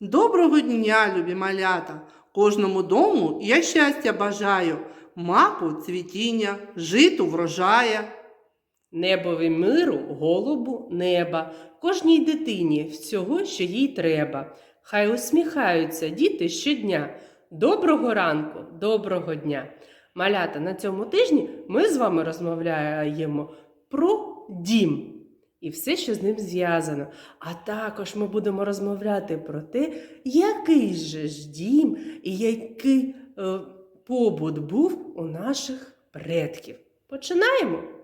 Доброго дня, любі малята! Кожному дому я щастя бажаю, маку цвітіння, житу врожая. Небові миру, голубу неба, кожній дитині всього, що їй треба. Хай усміхаються діти щодня. Доброго ранку, доброго дня. Малята, на цьому тижні ми з вами розмовляємо про дім і все, що з ним зв'язано. А також ми будемо розмовляти про те, який же ж дім і який е, побут був у наших предків. Починаємо!